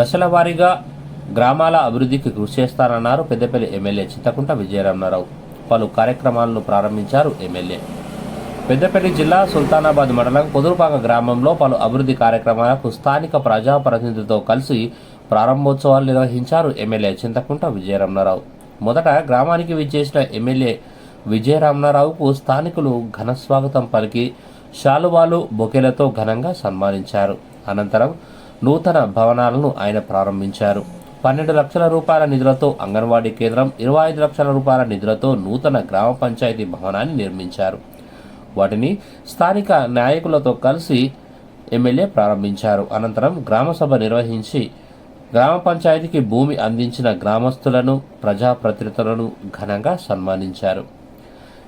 దశల వారీగా గ్రామాల అభివృద్ధికి కృషి చేస్తారన్నారు పెద్దపల్లి ఎమ్మెల్యే చింతకుంట విజయరామారావు. పలు కార్యక్రమాలను ప్రారంభించారు ఎమ్మెల్యే. పెద్దపల్లి జిల్లా సుల్తానాబాద్ మండలం కుదురుపాక గ్రామంలో పలు అభివృద్ధి కార్యక్రమాలకు స్థానిక ప్రజాప్రతినిధులతో కలిసి ప్రారంభోత్సవాలు నిర్వహించారు ఎమ్మెల్యే చింతకుంట విజయరామారావు. మొదట గ్రామానికి విచ్చేసిన ఎమ్మెల్యే విజయరామనారావుకు స్థానికులు ఘన స్వాగతం పలికి శాలువాలు బొకేలతో ఘనంగా సన్మానించారు. అనంతరం నూతన భవనాలను ఆయన ప్రారంభించారు. పన్నెండు లక్షల రూపాయల నిధులతో అంగన్వాడీ కేంద్రం ఇరవై ఐదు లక్షల రూపాయల నిధులతో నూతన గ్రామ పంచాయతీ భవనాన్ని నిర్మించారు. వాటిని స్థానిక నాయకులతో కలిసి ఎమ్మెల్యే ప్రారంభించారు. అనంతరం గ్రామసభ నిర్వహించి గ్రామ పంచాయతీకి భూమి అందించిన గ్రామస్తులను ప్రజాప్రతినిధులను ఘనంగా సన్మానించారు.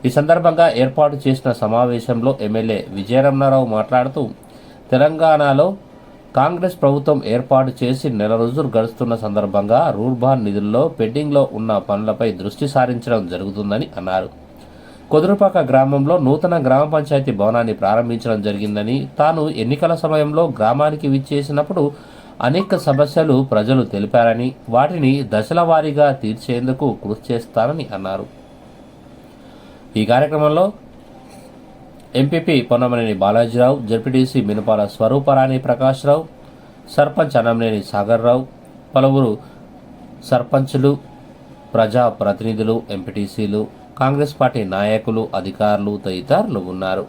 ఈ సందర్భంగా ఏర్పాటు చేసిన సమావేశంలో ఎమ్మెల్యే విజయరమణారావు మాట్లాడుతూ తెలంగాణలో కాంగ్రెస్ ప్రభుత్వం ఏర్పాటు చేసి నెల రోజులు గడుస్తున్న సందర్భంగా రూర్బాన్ నిధుల్లో పెండింగ్లో ఉన్న పనులపై దృష్టి సారించడం జరుగుతుందని అన్నారు. కుదురుపాక గ్రామంలో నూతన గ్రామ పంచాయతీ భవనాన్ని ప్రారంభించడం జరిగిందని తాను ఎన్నికల సమయంలో గ్రామానికి విచ్చేసినప్పుడు అనేక సమస్యలు ప్రజలు తెలిపారని వాటిని దశల వారీగా తీర్చేందుకు కృషి చేస్తానని అన్నారు. ఈ కార్యక్రమంలో ఎంపీపీ పొన్నమనేని బాలాజీరావు జడ్పీటీసీ మినపాల స్వరూపరాణి ప్రకాశ్రావు సర్పంచ్ అన్నంనేని సాగర్రావు పలువురు సర్పంచులు ప్రజా ప్రతినిధులు ఎంపీటీసీలు కాంగ్రెస్ పార్టీ నాయకులు అధికారులు తదితరులు ఉన్నారు.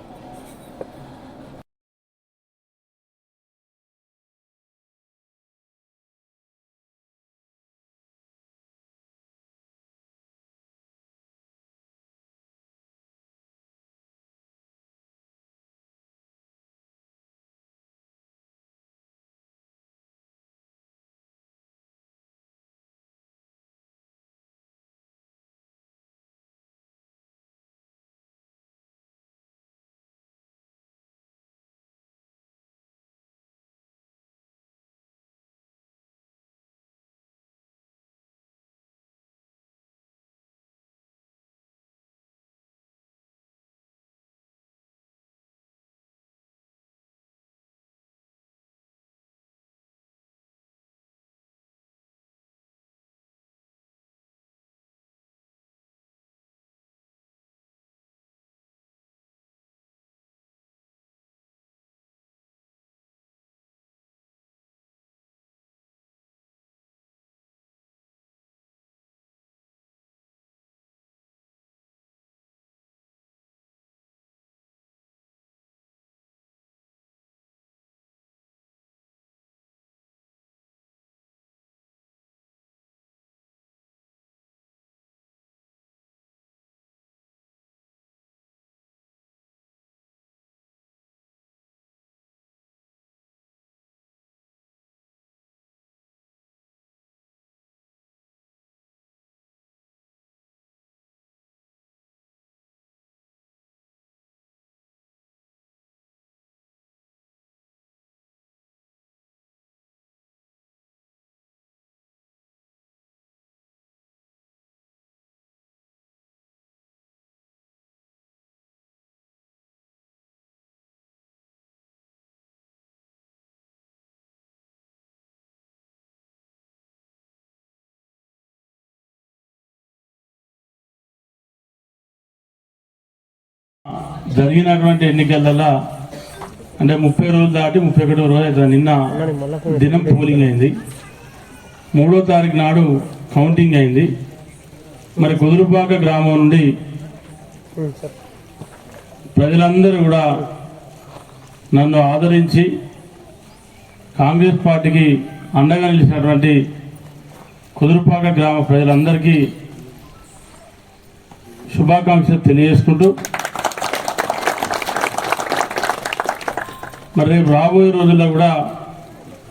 జరిగినటువంటి ఎన్నికలలో అంటే ముప్పై రోజులు దాటి ముప్పై ఒకటో రోజు అయితే నిన్న దినం పోలింగ్ అయింది. మూడో తారీఖు నాడు కౌంటింగ్ అయింది. మరి కుదురుపాక గ్రామం నుండి ప్రజలందరూ కూడా నన్ను ఆదరించి కాంగ్రెస్ పార్టీకి అండగా నిలిచినటువంటి కుదురుపాక గ్రామ ప్రజలందరికీ శుభాకాంక్షలు తెలియజేసుకుంటూ మరి రేపు రాబోయే రోజుల్లో కూడా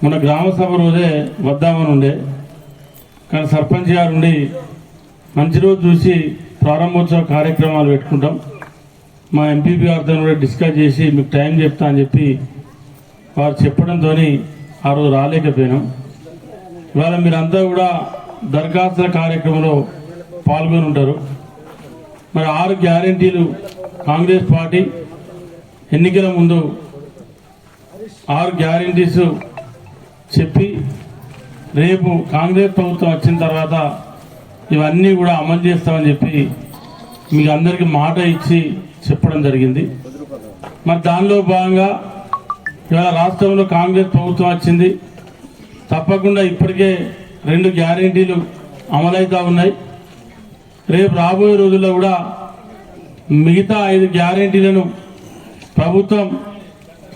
మన గ్రామ సభ రోజే వద్దామని ఉండే కానీ సర్పంచ్ గారు ఉండి మంచి రోజు చూసి ప్రారంభోత్సవ కార్యక్రమాలు పెట్టుకుంటాం. మా ఎంపీపీ గారితో కూడా డిస్కస్ చేసి మీకు టైం చెప్తా అని చెప్పి వారు చెప్పడంతో ఆ రోజు రాలేకపోయినాం. ఇవాళ మీరంతా కూడా దరఖాస్తుల కార్యక్రమంలో పాల్గొని ఉంటారు. మరి ఆరు గ్యారంటీలు కాంగ్రెస్ పార్టీ ఎన్నికల ముందు ఆరు గ్యారంటీస్ చెప్పి రేపు కాంగ్రెస్ ప్రభుత్వం వచ్చిన తర్వాత ఇవన్నీ కూడా అమలు చేస్తామని చెప్పి మీకు అందరికీ మాట ఇచ్చి చెప్పడం జరిగింది. మరి దానిలో భాగంగా ఇవాళ రాష్ట్రంలో కాంగ్రెస్ ప్రభుత్వం వచ్చింది. తప్పకుండా ఇప్పటికే రెండు గ్యారెంటీలు అమలవుతూ ఉన్నాయి. రేపు రాబోయే రోజుల్లో కూడా మిగతా ఐదు గ్యారంటీలను ప్రభుత్వం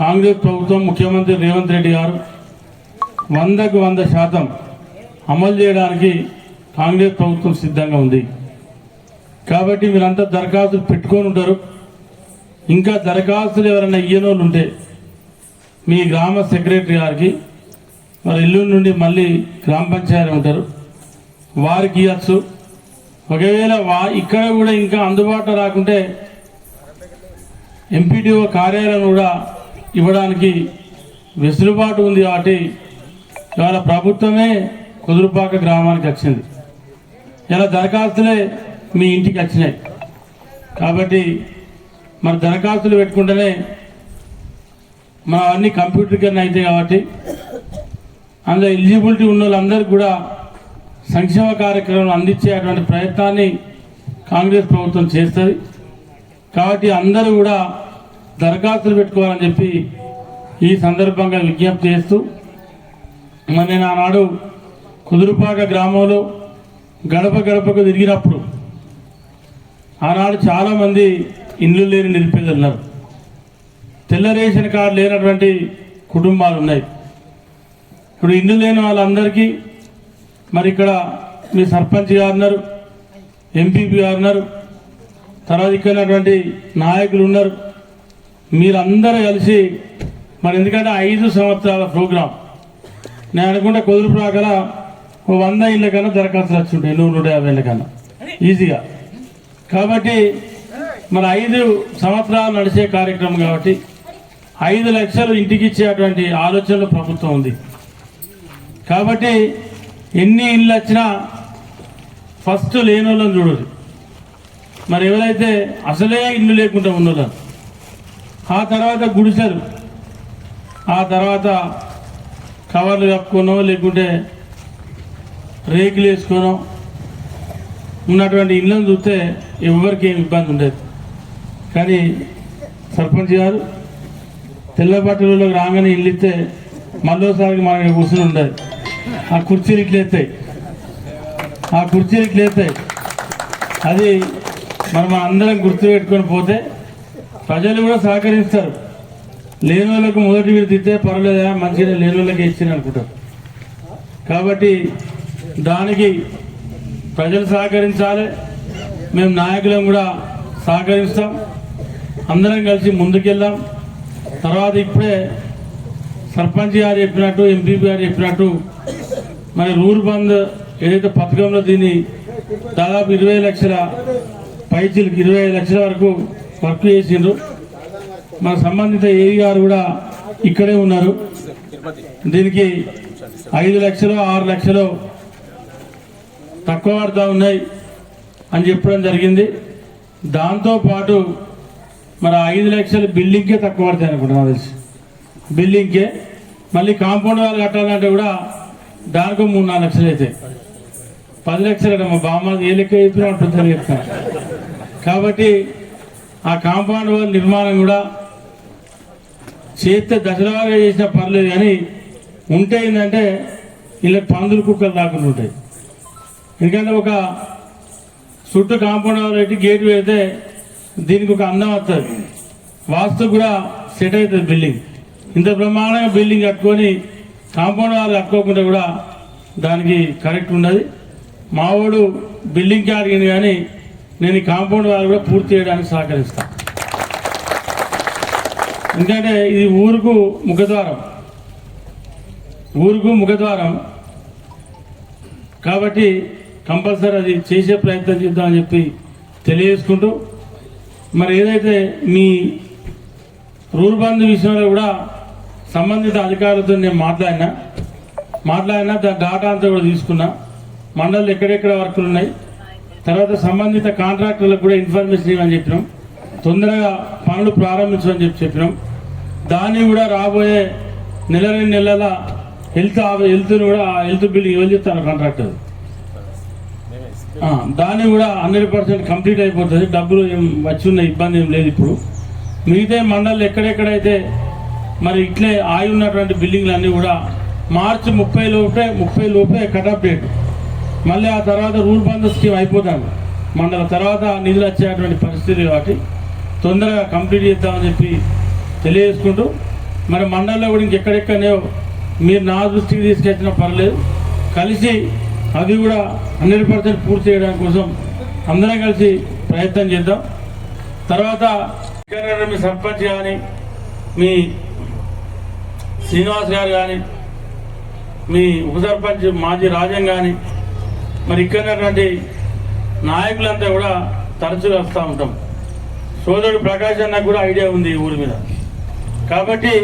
కాంగ్రెస్ ప్రభుత్వం ముఖ్యమంత్రి రేవంత్ రెడ్డి గారు వందకు వంద శాతం అమలు చేయడానికి కాంగ్రెస్ ప్రభుత్వం సిద్ధంగా ఉంది. కాబట్టి మీరంతా దరఖాస్తులు పెట్టుకొని ఉంటారు. ఇంకా దరఖాస్తులు ఎవరైనా ఇయ్యనోళ్ళు ఉంటే మీ గ్రామ సెక్రటరీ గారికి మరి ఇల్లు నుండి మళ్ళీ గ్రామ పంచాయతీ ఉంటారు. వారికి ఇవ్వచ్చు ఒకవేళ వా ఇక్కడ కూడా ఇంకా అందుబాటులో రాకుంటే ఎంపీడీఓ కార్యాలయం కూడా ఇవ్వడానికి వెసులుబాటు ఉంది కాబట్టి ఇవాళ ప్రభుత్వమే కుదురుపాక గ్రామానికి వచ్చింది. ఇలా దరఖాస్తులే మీ ఇంటికి వచ్చినాయి. కాబట్టి మరి దరఖాస్తులు పెట్టుకుంటేనే మన అన్ని కంప్యూటర్కరణ అవుతాయి కాబట్టి అందులో ఎలిజిబిలిటీ ఉన్న వాళ్ళందరికీ కూడా సంక్షేమ కార్యక్రమం అందించేటువంటి ప్రయత్నాన్ని కాంగ్రెస్ ప్రభుత్వం చేస్తుంది. కాబట్టి అందరూ కూడా దరఖాస్తులు పెట్టుకోవాలని చెప్పి ఈ సందర్భంగా విజ్ఞప్తి చేస్తూ మరి నేను ఆనాడు కుదురుపాక గ్రామంలో గడప గడపకు తిరిగినప్పుడు ఆనాడు చాలామంది ఇండ్లు లేని నిరుపేదలు ఉన్నారు. తెల్ల రేషన్ కార్డు లేనటువంటి కుటుంబాలు ఉన్నాయి. ఇప్పుడు ఇండ్లు లేని వాళ్ళందరికీ మరి ఇక్కడ మీ సర్పంచ్ గారు ఉన్నారు ఎంపీపీ గారు ఉన్నారు తర్వాత ఇక్కడ నాయకులు ఉన్నారు. మీరందరూ కలిసి మరి ఎందుకంటే ఐదు సంవత్సరాల ప్రోగ్రాం. నేను అనుకుంటే కుదురుపు రాగల ఓ వంద ఇళ్ళ కన్నా దరఖాస్తులు వచ్చింటాయి నూరు నూట యాభై ఇళ్ళ కన్నా. ఈజీగా. కాబట్టి మరి ఐదు సంవత్సరాలు నడిచే కార్యక్రమం కాబట్టి ఐదు లక్షలు ఇంటికి ఇచ్చేటువంటి ఆలోచనలు ప్రభుత్వం ఉంది. కాబట్టి ఎన్ని ఇళ్ళు వచ్చినా ఫస్ట్ లేని వాళ్ళని చూడదు మరి ఎవరైతే అసలే ఇల్లు లేకుండా ఉన్నదాన్ని ఆ తర్వాత గుడిసెలు. ఆ తర్వాత కవర్లు కప్పుకోనో లేకుంటే రేకులు వేసుకోనో ఉన్నటువంటి ఇళ్ళను చూస్తే ఎవరికి ఏం ఇబ్బంది ఉండదు. కానీ సర్పంచ్ గారు తెల్లబట్టలకి రాగానే ఇల్లు ఇస్తే మళ్ళోసారికి మనకి కూర్చుని ఉండదు. ఆ కుర్చీలు ఇట్లా ఆ కుర్చీలు ఇట్లేస్తాయి అది మనం అందరం గుర్తు పెట్టుకొని పోతే ప్రజలు కూడా సహకరిస్తారు. లేని వాళ్ళకు మొదటి వీరు తిట్టే పర్వాలేదా? మంచిగా లేని వాళ్ళకి ఇచ్చింది అనుకుంటారు కాబట్టి దానికి ప్రజలు సహకరించాలి. మేము నాయకులం కూడా సహకరిస్తాం. అందరం కలిసి ముందుకెళ్దాం. తర్వాత ఇప్పుడే సర్పంచ్ గారు చెప్పినట్టు ఎంపీపీ గారు చెప్పినట్టు మరి రూల్ బంద్ ఏదైతే పథకంలో దీన్ని దాదాపు ఇరవై లక్షల పైచీలకు ఇరవై లక్షల వరకు వర్క్ చేసిండ్రు. మన సంబంధిత ఏఈ గారు కూడా ఇక్కడే ఉన్నారు. దీనికి ఐదు లక్షలు ఆరు లక్షలు తక్కువ పడుతూ ఉన్నాయి అని చెప్పడం జరిగింది. దాంతోపాటు మరి ఐదు లక్షలు బిల్డింగ్కే తక్కువ పడతాయి అనుకుంటున్నా తెలిసి. బిల్డింగ్కే మళ్ళీ కాంపౌండ్ వాళ్ళు కట్టాలంటే కూడా దానికి మూడు నాలుగు లక్షలు అవుతాయి పది లక్షలు అంటే మా బామ్మ ఏ లెక్క చెప్పినా ఉంటుందని చెప్తాను కాబట్టి ఆ కాంపౌండ్ వాల్ నిర్మాణం కూడా చేస్తే దశలవారీగా చేసినా పర్లేదు కానీ ఉంటే ఏంటంటే ఇలా పందులు కుక్కలు దాకుండా ఉంటాయి. ఎందుకంటే ఒక చుట్టూ కాంపౌండ్ వాల్ పెట్టి గేట్ పెడితే దీనికి ఒక అందం వస్తుంది. వాస్తు కూడా సెట్ అవుతుంది బిల్డింగ్. ఇంత బ్రహ్మాండంగా బిల్డింగ్ కట్టుకొని కాంపౌండ్ వాల్ కట్టుకోకుండా కూడా దానికి కరెక్ట్ ఉన్నది. మావాడు బిల్డింగ్కి అడిగింది కానీ నేను ఈ కాంపౌండ్ వాళ్ళు కూడా పూర్తి చేయడానికి సహకరిస్తాను ఎందుకంటే ఇది ఊరుకు ముఖద్వారం. ఊరుకు ముఖద్వారం. కాబట్టి కంపల్సరీ అది చేసే ప్రయత్నం చేద్దామని చెప్పి తెలియజేసుకుంటూ మరి ఏదైతే మీ రూల్బంద్ విషయంలో కూడా సంబంధిత అధికారులతో నేను మాట్లాడినా మాట్లాడినా దాని డాటా అంతా కూడా తీసుకున్నా. మండలిలో ఎక్కడెక్కడ వర్కులు ఉన్నాయి తర్వాత సంబంధిత కాంట్రాక్టర్లకు కూడా ఇన్ఫర్మేషన్ ఇవ్వని చెప్పినాం. తొందరగా పనులు ప్రారంభించమని చెప్పి చెప్పినాం. దాన్ని కూడా రాబోయే నెల రెండు నెలల హెల్త్ హెల్త్ కూడా హెల్త్ బిల్డింగ్ ఎవరు చెప్తాను కాంట్రాక్టర్? దాన్ని కూడా హండ్రెడ్ పర్సెంట్ కంప్లీట్ అయిపోతుంది. డబ్బులు ఏం వచ్చి ఉన్న ఇబ్బంది ఏం లేదు ఇప్పుడు. మిగతా మండలు ఎక్కడెక్కడైతే మరి ఇట్లే ఆగి ఉన్నటువంటి బిల్డింగ్లు అన్నీ కూడా మార్చి ముప్పై లోపే ముప్పై లోపే కట్ డేట్ మళ్ళీ ఆ తర్వాత రూల్ బంద్ స్కీమ్ అయిపోతాను మన తర్వాత నిధులు వచ్చేటువంటి పరిస్థితి కాబట్టి తొందరగా కంప్లీట్ చేద్దామని చెప్పి తెలియజేసుకుంటూ మరి మండలంలో కూడా ఇంకెక్కడెక్కడనే మీరు నా దృష్టికి తీసుకొచ్చినా పర్లేదు. కలిసి అది కూడా హండ్రెడ్ పర్సెంట్ పూర్తి చేయడానికి కోసం అందరం కలిసి ప్రయత్నం చేద్దాం. తర్వాత మీ సర్పంచ్ కానీ మీ శ్రీనివాస్ గారు కానీ మీ ఉప సర్పంచ్ మాజీ రాజం కానీ మరి ఇక్కడ ఉన్నటువంటి నాయకులంతా కూడా తరచుగా వస్తూ ఉంటాం. సోదరుడు ప్రకాష్ అన్నకు కూడా ఐడియా ఉంది ఈ ఊరి మీద. కాబట్టి